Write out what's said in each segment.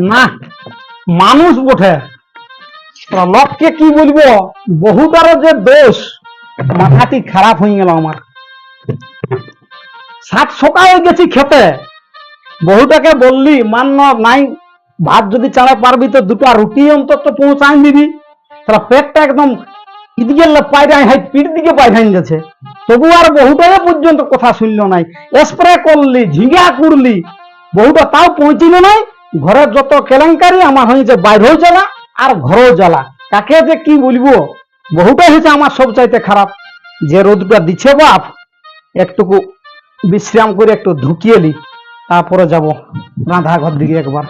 না, মানুষ বটে। লোককে কি বলব? বহুটারও যে দোষ, মাথাটি খারাপ হয়ে গেল আমার। সাত সকালে গেছি খেতে। বহুটাকে বললি মান্য নাই, ভাত যদি চাড়া পারবি তো দুটো রুটি অন্তত পৌঁছাই দিবি। তাহলে পেটটা একদম ইদিকে পায়রাই হাই, পিঠ দিকে পায়রাই গেছে। তবু আর বহুটাই পর্যন্ত কথা শুনল নাই। স্প্রে করলি, ঝিঙ্গা করলি বহুটা তাও পৌঁছিল নাই। ঘরের যত কেলেঙ্কারি আমার হয়েছে বাইরেও জ্বালা আর ঘরেও জ্বালা। কাকে যে কি বলব? বহুটাই হয়েছে আমার সব চাইতে খারাপ। যে রোদটা দিচ্ছে বাপ একটুকু বিশ্রাম করে একটু ঢুকিয়ে লি তারপরে যাব রাধা ঘর দিকে একবার।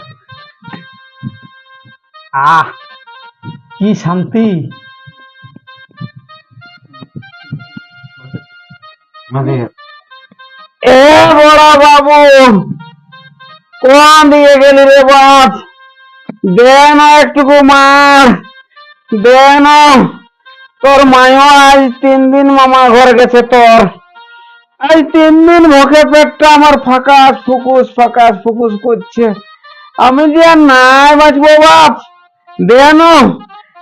আহ কি শান্তি। এ বড় বাবু! কোন দিকে গেলি রে বাপ। দে না একটুকু মার। দে না। তোর মায়ও আজ তিন দিন মামা ঘর গেছে তোর। আজ তিন দিন মুখে পেটটা আমার ফাঁকাস ফুকুস ফাঁকাস ফুকুস করছে। আমি যে নাই বাঁচবো বাপ। দে না।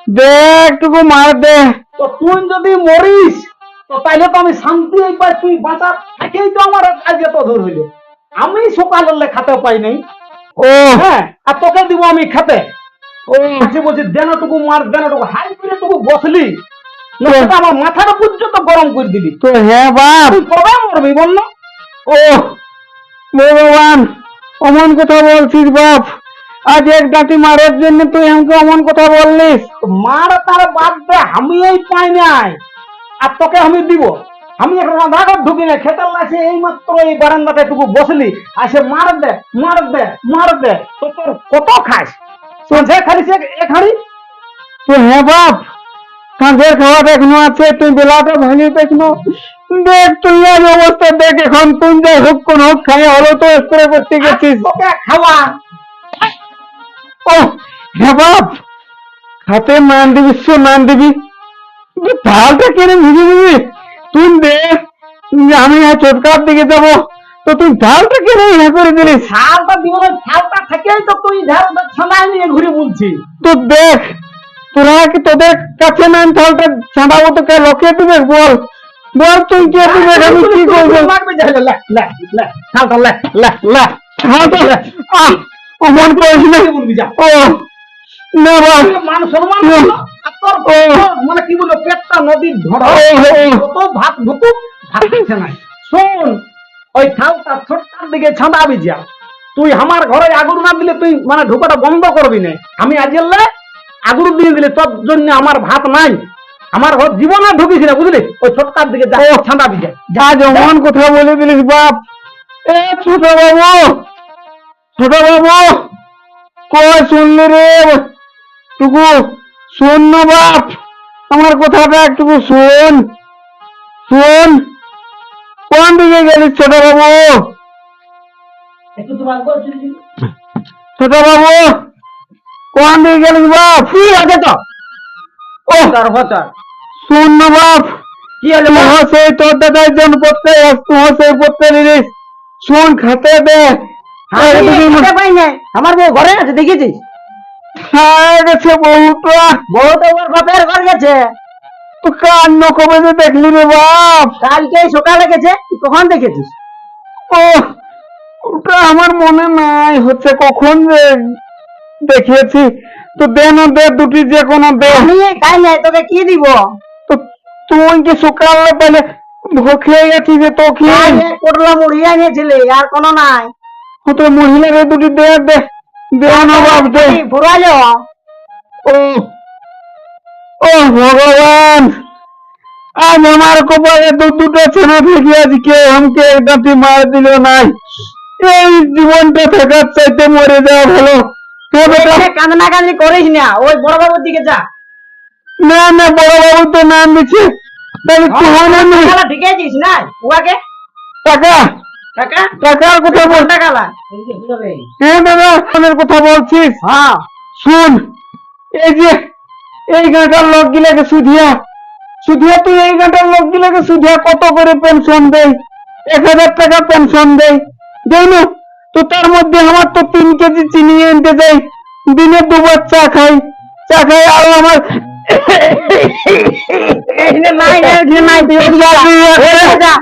দে একটুকু মার দে। তো তুই যদি মরিস, তো তাইলে তো আমি শান্তি একবার তুই বাঁচা থাকেই তো আমার আজ এত দূর হইল। আমি সকালের খাতে পাই নাই। ও হ্যাঁ আর তোকে দিব আমি খেতে। ও বলছি বলছি দেনটুকু মার দেনটুকু হাই করে টুকু বসলি। আমার মাথাটা পর্যন্ত গরম করে দিলি। তো হ্যাঁ বাপ। তুই কবে মরবি বল না? ও ভগবান অমন কথা বলছিস বাপ। আজ এক ডাটি মারার জন্য তুই আমাকে অমন কথা বললিস। মার তার বাদ দে আমি এই পাই নাই। আর তোকে আমি দিব। আমি এখন রান্নাঘর ঢুকি না খেতে লাগছে এই মাত্র এই বারান্দাতে টুকু বসলি। আসে মার দে মার দে মার দে। তো তোর কত খাস? সন্ধে খালি সে এক হাড়ি? তো হ্যাঁ বাপ কাঁধের খাওয়াটা এখনও আছে তুই বেলাটা ভাঙি দেখনো। দেখ তুই আজ অবস্থা দেখ এখন তুই যাই হোক কোন হোক খাই হলো তো স্প্রে করতে গেছিস। খাওয়া। ও হ্যাঁ বাপ খাতে মান দিবি সে মান দিবি। ঢালটা কেনে ভিজে দিবি তুই দে আমি আর চটকার দিকে যাব তো তুই ঢালটা কেনে ইয়ে করে দিলি ছালটা দিব না ছালটা থেকেই তো তুই ঝাড়টা ছানায় নিয়ে ঘুরে বলছি তো দেখ তোরা কি তোদের কাছে না ঢালটা ছাড়াবো তো কে লোকে দিবে বল বল তুই কে দিবে আমি কি করব লাগবে যা লে লে লে ছালটা লে লে লে হ্যাঁ তো আহ অমন করিস না কি বলবি যা ও না মান সম্মান। মানে কি বলব পেটটা নদীর ধর। কত ভাত ঢুকুক ভাত খাইছে না। শোন ওই থালটা ছোট্টার দিকে ছাঁদাবি যা তুই আমার ঘরে আগুন না দিলে তুই মানে ঢুকাটা বন্ধ করবি না। আমি আজ এলে আগুন দিয়ে দিলে তোর জন্য আমার ভাত নাই। আমার ঘর জীবনে ঢুকিস না বুঝলি? ওই ছোটকার দিকে যা ছাঁদাবি যা যা যেমন কথা বলে দিলিস বাপ। এ ছোট বাবু ছোট বাবু কই শুনলি রে? টুকু শোন না বাপ আমার কথাটা একটুকু শোন শোন কোন দিকে গেলিস ছোট বাবু? ছোট বাবু কোন দিকে গেলিস বাপ? কি আছে তো। ও শোন না বাপ কি হলো হসে তোর দাদার জন পড়তে হসে পড়তে নিলিস। শোন খেতে দে। আমার বউ ঘরে আছে দেখেছিস গেছে বহুটা বউ ওর বাপের ঘর গেছে। কান্ন কবে যে দেখলি রে বাপ? কালকে সকালে গেছে কখন দেখেছিস? ও ওটা আমার মনে নাই হচ্ছে কখন যে দেখিয়েছি। তো দে না দে দুটি যে কোনো দে। আমি নাই তোকে কি দিব? তো তুই কি সকালে পেলে খেয়ে গেছি যে তো খেয়ে খাই নাই, পটলা আর কোনো নাই। তো মহিলাকে দুটি দে দে। দে না বাপ দে ফুরালো ও? ও ভগবান। আজ আমার কপালে দু দুটো ছেলে থেকে আজকে আমাকে একটাটি মার দিল নাই। এই জীবনটা থাকার চাইতে মরে যাওয়া ভালো। কান্দনা কান্দি করিস না ওই বড় বাবুর দিকে যা। না না বড় বাবু তো নাম দিচ্ছে তাহলে হ্যাঁ, তুই টাকালা না উহাকে টাকা টাকার কথা বল। হ্যাঁ দাদা ফোনের কথা বলছিস। হ্যাঁ। শুন এই যে এই গাঁটার লোক গিলাকে সুধিয়া সুধিয়া তুই এই গাঁটার লোক গিলাকে সুধিয়া কত করে পেনশন দেয় এক হাজার টাকা পেনশন দেয় দেয় না তো তার মধ্যে আমার তো তিন কেজি চিনি আনতে যাই দিনে দুবার চা খাই। চা খাই আর আমার এই যে নাই, এই যে নাই, তুই ওদিকে যা।